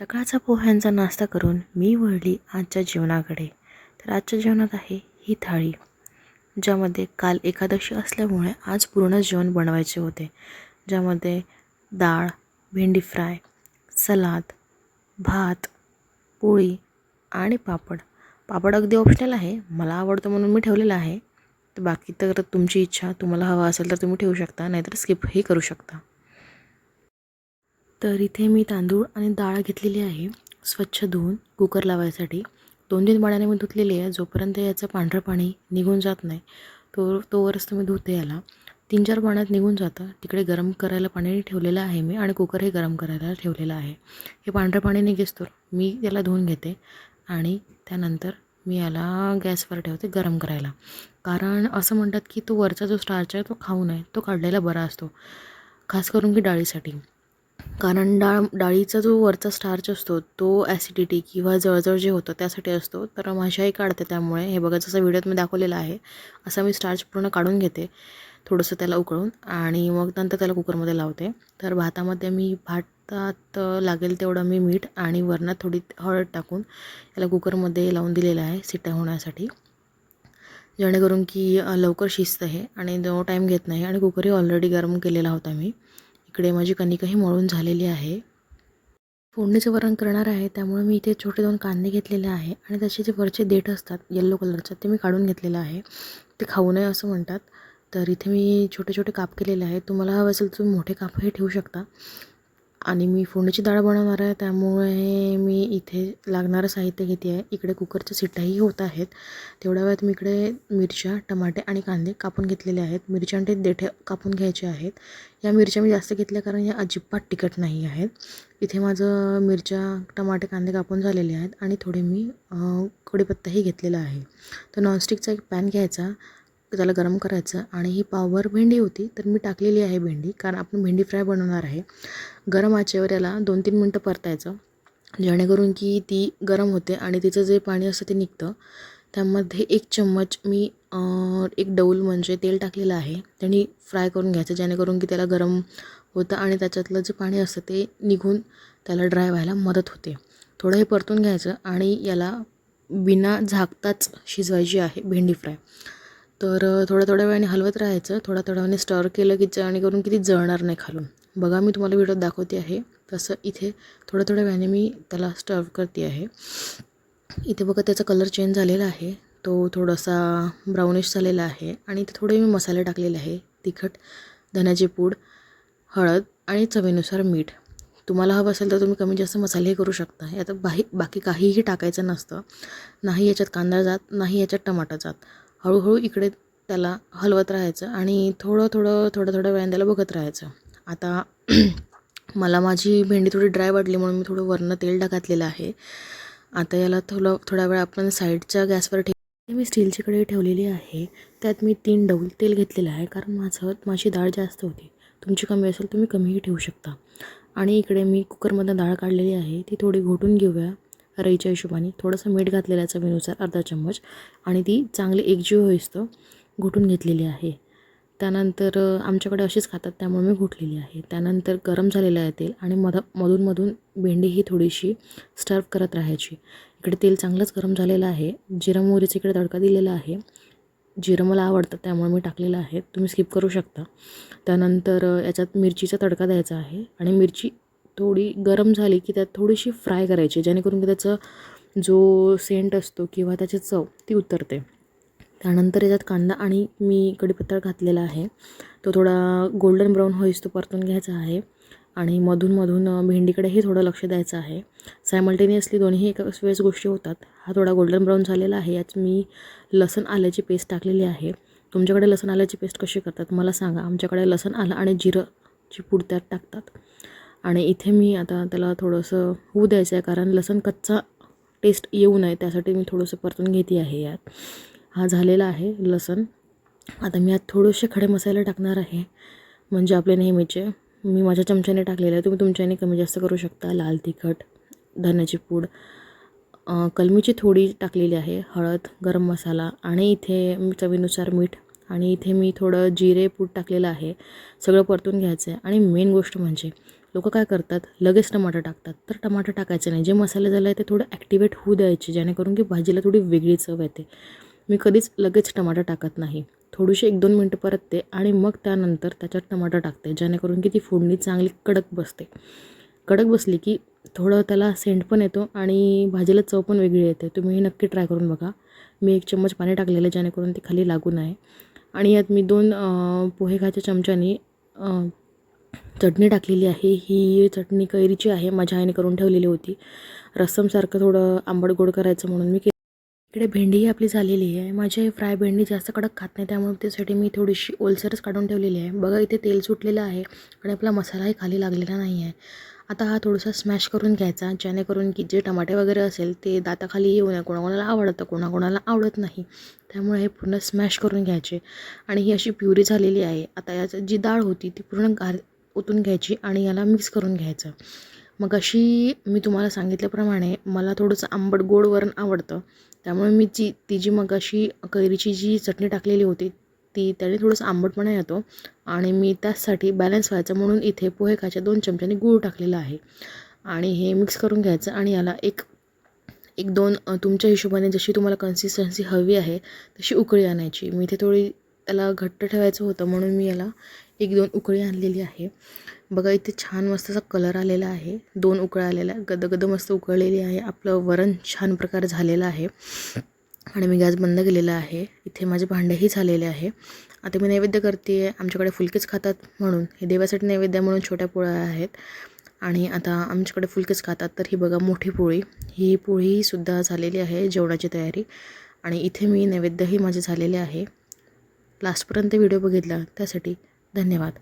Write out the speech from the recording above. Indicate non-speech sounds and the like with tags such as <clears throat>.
सकाळचा पोह्यांचा नाश्ता करून मी वळली आजच्या जेवणाकडे तर आजच्या जेवणात आहे ही थाळी ज्यामध्ये काल एकादशी असल्यामुळे आज पूर्ण जेवण बनवायचे होते. ज्यामध्ये डाळ भेंडी फ्राय सलाद भात पोळी आणि पापड. पापड अगदी ऑप्शनल आहे मला आवडतं म्हणून मी ठेवलेलं आहे. तर बाकी तर तुमची इच्छा तुम्हाला हवा असेल तर तुम्ही ठेवू शकता नाहीतर स्किपही करू शकता. तर इथे मी तांदूळ आणि डाळ घेतलेली आहे. स्वच्छ धुवून कुकर लावायसाठी. दोन तीन पाण्याने मी धुतलेली आहे. जोपर्यंत याचं पांढरं पाणी निघून जात नाही तो तोवरच तुम्ही धुते याला. तीन चार पाण्यात निघून जातं. तिकडे गरम करायला पाणी ठेवलेलं आहे मी आणि कुकरही गरम करायला ठेवलेलं आहे. हे पांढरं पाणी निघेस तर मी याला धुवून घेते आणि त्यानंतर मी याला गॅसवर ठेवते गरम करायला. कारण असं म्हणतात की तो वरचा जो स्टार्च आहे तो खाऊ नये तो काढलेला बरा असतो. खास करून की डाळीसाठी. कारण डाळ डाळीचा जो वरचा स्टार्च असतो तो ॲसिडिटी किंवा जळजळ जे होतं त्यासाठी असतो. तर माझी काढते त्यामुळे. हे बघा जसं व्हिडिओत मी दाखवलेलं आहे असं मी स्टार्च पूर्ण काढून घेते थोडंसं त्याला उकळून. आणि मग नंतर त्याला कुकरमध्ये लावते. तर भातामध्ये मी भातात लागेल तेवढं मी मीठ आणि वरणात थोडी हळद टाकून याला कुकरमध्ये लावून दिलेलं आहे सिट्ट्या होण्यासाठी. जेणेकरून की लवकर शिजतं हे आणि जो टाईम घेत नाही. आणि कुकरही ऑलरेडी गरम केलेला होता मी. इकडे माझी कणिकही मळून झालेली आहे. फोडणीचं वरण करणार आहे त्यामुळे मी इथे छोटे दोन कांदे घेतलेले आहे आणि त्याचे जे वरचे देठ असतात येल्लो कलरचं ते मी काढून घेतलेलं आहे. ते खाऊ नये असं म्हणतात. तर इथे मी छोटे छोटे काप केलेले आहेत. तुम्हाला हवं असेल तुम्ही मोठे कापही ठेवू शकता. आणि मी फोडणीची डाळ बनवणार आहे त्यामुळे मी इथे लागणारं साहित्य घेते आहे. इकडे कुकरच्या सिट्ट्याही होत आहेत. तेवढ्या वेळात मी इकडे मिरच्या टमाटे आणि कांदे कापून घेतलेले आहेत. मिरच्या आणि देठे कापून घ्यायचे आहेत. या मिरच्या मी जास्त घेतल्या कारण या अजिबात तिखट नाही आहेत. इथे माझं मिरच्या टमाटे कांदे कापून झालेले आहेत आणि थोडे मी कढीपत्ताही घेतलेला आहे. तर नॉनस्टिकचा एक पॅन घ्यायचा त्याला गरम करायचं आणि ही पावभर भेंडी होती तर मी टाकलेली आहे भेंडी. कारण आपण भेंडी फ्राय बनवणार आहे. गरम आचेवर याला दोन तीन मिनटं परतायचं. जेणेकरून की ती गरम होते आणि तिचं जे पाणी असतं ते निघतं. त्यामध्ये एक चम्मच मी एक डौल म्हणजे तेल टाकलेलं आहे. त्यांनी फ्राय करून घ्यायचं जेणेकरून की त्याला गरम होतं आणि त्याच्यातलं जे पाणी असतं ते निघून त्याला ड्राय व्हायला मदत होते. थोडं हे परतून घ्यायचं आणि याला बिना झाकताच शिजवायची आहे भेंडी फ्राय. तर थोड्या थोड्या वेळाने हलवत राहायचं. थोड्या थोड्या वेळाने स्टर केलं की जेणेकरून किती जळणार नाही खालून. बघा मी तुम्हाला व्हिडिओ दाखवते आहे. तसं इथे थोड्या थोड्या वेळाने मी त्याला स्टर्व करते आहे. इथे बघा त्याचा कलर चेंज झालेला आहे. तो थोडासा ब्राउनिश झालेला आहे. आणि इथे थोडे मी मसाले टाकलेले आहे. तिखट धण्याची पूड हळद आणि चवीनुसार मीठ. तुम्हाला हवं असेल तर तुम्ही कमी जास्त मसालेही करू शकता. यात बाही बाकी काहीही टाकायचं नसतं. नाही याच्यात कांदा जात नाही याच्यात टमाटर जात. हळूहळू इकडे त्याला हलवत राहायचं आणि थोडं थोडं थोडं थोड्या वेळाने त्याला बघत राहायचं. आता <clears throat> मला माझी भेंडी थोडी ड्राय वाटली म्हणून मी थोडं वरनं तेल टाकातलेलं आहे. आता याला थोडं थोडा वेळ आपण साईडच्या गॅसवर ठेव मी स्टीलची कढई ठेवलेली आहे. त्यात मी तीन डौल तेल घेतलेलं आहे कारण माझं माझी डाळ जास्त होती. तुमची कमी असेल तुम्ही कमीही ठेवू शकता. आणि इकडे मी कुकरमधनं डाळ काढलेली आहे. ती थोडी घोटून घेऊया. रईच्या हिशोबाने थोडंसं मीठ घातलेलं आहे चवीनुसार अर्धा चम्मच. आणि ती चांगली एकजीव होईस्तो घोटून घेतलेली आहे. त्यानंतर आमच्याकडे अशीच खातात त्यामुळे मी घोटलेली आहे. त्यानंतर गरम झालेलं आहे तेल आणि मध मधूनमधून भेंडी ही थोडीशी स्टर्व करत राहायची. इकडे तेल चांगलंच गरम झालेलं आहे. जिरं मोहरीचा इकडे तडका दिलेला आहे. जिरं मला आवडतं त्यामुळे मी टाकलेलं आहे. तुम्ही स्किप करू शकता. त्यानंतर याच्यात मिरचीचा तडका द्यायचा आहे. आणि मिरची थोडी गरम झाली की त्यात थोडीशी फ्राय करायची जेणेकरून की त्याचं जो सेंट असतो किंवा त्याची चव ती उतरते. त्यानंतर याच्यात कांदा आणि मी कढीपत्ता घातलेला आहे. तो थोडा गोल्डन ब्राऊन होईस तो परतून घ्यायचा आहे. आणि मधूनमधून भेंडीकडेही थोडं लक्ष द्यायचं आहे. सायमल्टेनियसली दोन्ही एकाच वेळेस गोष्टी होतात. हा थोडा गोल्डन ब्राऊन झालेला आहे. यात मी लसण आल्याची पेस्ट टाकलेली आहे. तुमच्याकडे लसण आल्याची पेस्ट कशी करतात मला सांगा. आमच्याकडे लसण आलं आणि जिरंची पूड त्यात टाकतात. आणि इथे मी आता त्याला थोडंसं होऊ द्यायचं आहे कारण लसण कच्चा टेस्ट येऊ नये त्यासाठी मी थोडंसं परतून घेते आहे यात. हा झालेला आहे लसण. आता मी यात थोडेसे खडे मसाले टाकणार आहे म्हणजे आपले नेहमीचे. मी माझ्या चमच्याने टाकलेले आहे तुम्ही तुमच्याने कमी जास्त करू शकता. लाल तिखट धन्याची पूड कलमीची थोडी टाकलेली आहे हळद गरम मसाला आणि इथे चवीनुसार मीठ आणि इथे मी थोडं जिरे पूड टाकलेलं आहे. सगळं परतून घ्यायचं आहे आणि मेन गोष्ट म्हणजे लोक काय करतात? लगेच टमाटर टाकतात. तर टमाटर टाकायचं नाही. जे मसाले झाले आहे ते थोडं ॲक्टिवेट होऊ द्यायचे जेणेकरून की भाजीला थोडी वेगळी चव येते. मी कधीच लगेच टमाटर टाकत नाही. थोडीशी एक दोन मिनटं परतते आणि मग त्यानंतर त्याच्यात टमाटर टाकते जेणेकरून की ती फोडणी चांगली कडक बसते. कडक बसली की थोडं त्याला सेंट पण येतो आणि भाजीला चव पण वेगळी येते. तुम्ही नक्की ट्राय करून बघा. मी एक चम्मच पाणी टाकलेलं जेणेकरून ती खाली लागू नये. आणि यात मी दोन पोहे खायच्या चमच्यानी चटणी टाकलेली आहे. ही चटणी कैरीची आहे. माझ्या आईने करून ठेवलेली होती. रस्समसारखं थोडं आंबट गोड करायचं म्हणून मी इकडे भेंडीही आपली झालेली आहे. माझी आई फ्राय भेंडी जास्त कडक खात नाही. त्यामुळे त्यासाठी मी थोडीशी ओलसरच काढून ठेवलेली आहे. बघा इथे तेल सुटलेलं आहे आणि आपला मसालाही खाली लागलेला नाही आहे. आता हा थोडासा स्मॅश करून घ्यायचा जेणेकरून की जे टमाटे वगैरे असेल ते दाताखाली येऊ नये. कोणाकोणाला आवडतं कोणाकोणाला आवडत नाही. त्यामुळे हे पूर्ण स्मॅश करून घ्यायचे. आणि ही अशी प्युरी झालेली आहे. आता याचं जी डाळ होती ती पूर्ण गार ओतून घ्यायची आणि याला मिक्स करून घ्यायचं. मग अशी मी तुम्हाला सांगितल्याप्रमाणे मला थोडंसं आंबट गोड वरण आवडतं. त्यामुळे मी जी ती जी मग अशी कैरीची जी चटणी टाकलेली होती ती त्याने थोडंसं आंबटपणा येतो आणि मी त्याचसाठी बॅलन्स व्हायचं म्हणून इथे पोहे खायच्या दोन चमच्याने गूळ टाकलेला आहे. आणि हे मिक्स करून घ्यायचं आणि याला एक एक दोन तुमच्या हिशोबाने जशी तुम्हाला कन्सिस्टन्सी हवी आहे तशी उकळी आणायची. मी इथे थोडी त्याला घट्ट ठेवायचं होतं म्हणून मी याला एक दोन उकळी आणलेली आहे. बघा इथे छान मस्त असा कलर आलेला आहे. दोन उकळ्या आलेल्या गदगद मस्त उकळलेली आहे. आपलं वरण छान प्रकारे झालेलं आहे. आणि मी गॅस बंद केलेला आहे. इथे माझे भांडेही झालेले आहे. आता मी नैवेद्य करते. आहे आमच्याकडे फुलकेच खातात म्हणून. हे देवासाठी नैवेद्य म्हणून छोट्या पोळ्या आहेत. आणि आता आमच्याकडे फुलकेच खातात. तर ही बघा मोठी पोळी. ही पोळीसुद्धा झालेली आहे जेवणाची तयारी. आणि इथे मी नैवेद्यही माझे झालेले आहे. लास्टपर्यंत व्हिडिओ बघितला त्यासाठी धन्यवाद